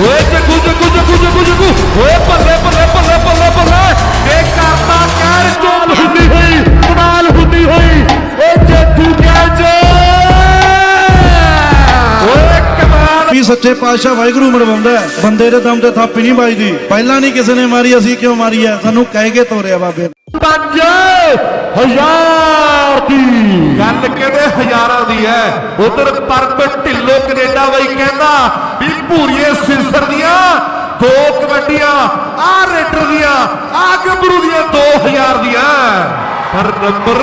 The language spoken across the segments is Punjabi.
ਓਏ ਜੱਗੂ ਜੱਗੂ ਜੱਗੂ ਜੱਗੂ ਜੱਗੂ ਓਏ ਬੱਲੇ ਬੱਲੇ ਬੱਲੇ ਬੱਲੇ ਬੱਲੇ ਇਹ ਕਰਤਾ ਕਹਿਰ ਚੋਲ ਹੁੰਦੀ ਹੋਈ ਕਮਾਲ ਹੁੰਦੀ ਹੋਈ ਓ ਜੱਗੂ ਕਹਿ ਜੋ ਓਏ ਕਮਾਲ ਵੀ ਸੱਚੇ ਪਾਤਸ਼ਾਹ ਵਾਹਿਗੁਰੂ ਮਰਵਾਉਂਦਾ ਹੈ। ਬੰਦੇ ਦੇ ਦਮ ਤੇ ਥਾਪੀ ਨਹੀਂ ਵੱਜਦੀ ਪਹਿਲਾਂ ਨਹੀਂ ਕਿਸੇ ਨੇ ਮਾਰੀ ਅਸੀਂ ਕਿਉਂ ਮਾਰੀ ਹੈ ਸਾਨੂੰ ਕਹਿ ਕੇ ਤੋਰਿਆ ਬਾਬੇ। ਪੰਜ ਹਜ਼ਾਰ ਦੀ ਗੱਲ ਕਿਹੜੇ ਹਜ਼ਾਰਾਂ ਦੀ ਹੈ ਉਧਰ ਪਰਬਤ ਢਿੱਲੋ ਕੈਨੇਡਾ ਬਾਈ ਕਹਿੰਦਾ ਭੂਰੀਏ ਸਿਰਸਰ ਦੀਆਂ, ਦੋ ਕਬੱਡੀਆਂ, ਆ ਰੇਡਰ ਦੀਆਂ, ਆ ਗੱਭਰੂ ਦੀਆਂ 2000 ਦੀਆਂ। ਪਰ ਨੰਬਰ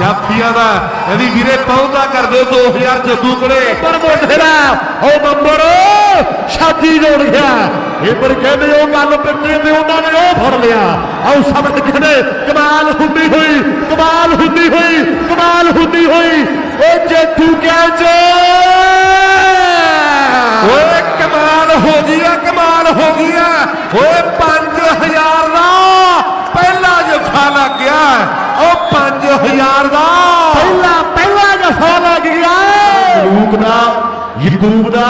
ਜਾਫੀਆ ਦਾ, ਇਹਦੀ ਵੀਰੇ ਪਹੁੰਚਦਾ ਕਰ ਦਿਓ 2000 ਜੱਗੂ ਕੋਲੇ। ਪਰ ਮੋਢੇਰਾ ਉਹ ਨੰਬਰ ਛਾਤੀ ਜੋੜ ਗਿਆ। ਇਹ ਪਰ ਕਹਿੰਦੇ ਉਹ ਗੱਲ ਪਿੱਛੇ ਤੇ ਉਹਨਾਂ ਨੇ ਉਹ ਫੜ ਲਿਆ। ਆਓ ਸਮਝ ਕਹਿੰਦੇ ਕਮਾਲ ਹੁੰਦੀ ਹੋਈ, ਕਮਾਲ ਹੁੰਦੀ ਹੋਈ, ਕਮਾਲ ਹੁੰਦੀ ਹੋਈ। ਉਹ ਜੱਗੂ ਕਹਿ ਜੋ ਓਏ ਕਮਾਲ ਹੋ ਗਈ ਆ ਕਮਾਲ ਹੋ ਗਈ ਆ ਓਏ 5000 ਦਾ ਪਹਿਲਾ ਜਫਾ ਲੱਗ ਗਿਆ ਉਹ 5000 ਦਾ। ਪਹਿਲਾ ਪਹਿਲਾ ਜਫਾ ਲੱਗ ਗਿਆ। ਮਲੂਕ ਦਾ ਯਕੂਬ ਦਾ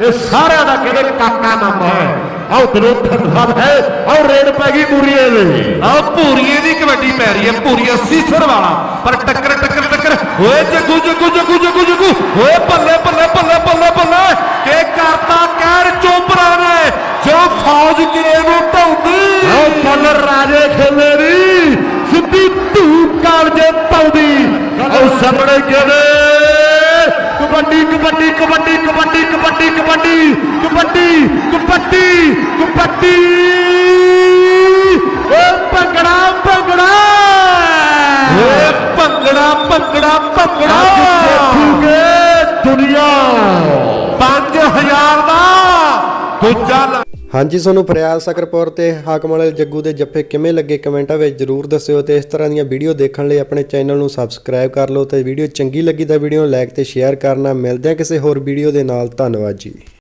ਇਹ ਸਾਰਿਆਂ ਦਾ ਕਹਿੰਦੇ ਕਾਕਾ ਨਾਮ ਹੈ? ਆਓ ਦਰੋਧਨ ਸਾਹਿਬ ਹੈ। ਆਓ ਰੇਡ ਪੈ ਗਈ ਪੂਰੀਏ ਦੇ। ਆਓ ਪੂਰੀਏ ਦੀ ਕਬੱਡੀ ਪੈ ਰਹੀ ਹੈ ਪੂਰੀਆ ਸੀਸਰ ਵਾਲਾ। ਪਰ ਟੱਕਰ ਟੱਕਰ ਟੱਕਰ। ਓਏ ਜੱਗੂ ਜੱਗੂ ਜੱਗੂ ਜੱਗੂ ਜੱਗੂ। ਓਏ ਬੱਲੇ ਬੱਲੇ ਬੱਲੇ ਬੱਲੇ ਬੱਲੇ। ਕੀ ਕਰਤਾ ਕਹਿਰ ਚੋਪਰਾ ਨੇ? ਜੋ ਫੌਜ ਕਿਰੇ ਨੂੰ ਢਾਉਂਦੀ। ਆਓ ਕਲਰ ਰਾਜੇ ਖੇਲੇ। ਸਾਹਮਣੇ ਕਿਹੜੇ ਕਬੱਡੀ ਕਬੱਡੀ ਕਬੱਡੀ ਕਬੱਡੀ ਕਬੱਡੀ ਕਬੱਡੀ ਕਬੱਡੀ ਕਬੱਡੀ ਕਬੱਡੀ। ਓ ਭੰਗੜਾ ਭੰਗੜਾ। ਓਏ ਭੰਗੜਾ ਭੰਗੜਾ ਭੰਗੜਾ। ਦੇਖੂਗੇ ਦੁਨੀਆ। 5000 ਦਾ। ਦੂਜਾ ਹਾਂਜੀ ਤੁਹਾਨੂੰ ਫਰਿਆਦ ਸਕਰਪੁਰ ਤੇ ਹਾਕਮ ਵਾਲੇ ਜੱਗੂ ਦੇ ਜੱਫੇ ਕਿਵੇਂ ਲੱਗੇ ਕਮੈਂਟਾਂ ਵਿੱਚ ਜਰੂਰ ਦੱਸਿਓ ਤੇ ਇਸ ਤਰ੍ਹਾਂ ਦੀਆਂ ਵੀਡੀਓ ਦੇਖਣ ਲਈ ਆਪਣੇ ਚੈਨਲ ਨੂੰ ਸਬਸਕ੍ਰਾਈਬ ਕਰ ਲਓ ਤੇ ਵੀਡੀਓ ਚੰਗੀ ਲੱਗੀ ਤਾਂ ਵੀਡੀਓ ਨੂੰ ਲਾਈਕ ਤੇ ਸ਼ੇਅਰ ਕਰਨਾ। ਮਿਲਦੇ ਹਾਂ ਕਿਸੇ ਹੋਰ ਵੀਡੀਓ ਦੇ ਨਾਲ। ਧੰਨਵਾਦ ਜੀ।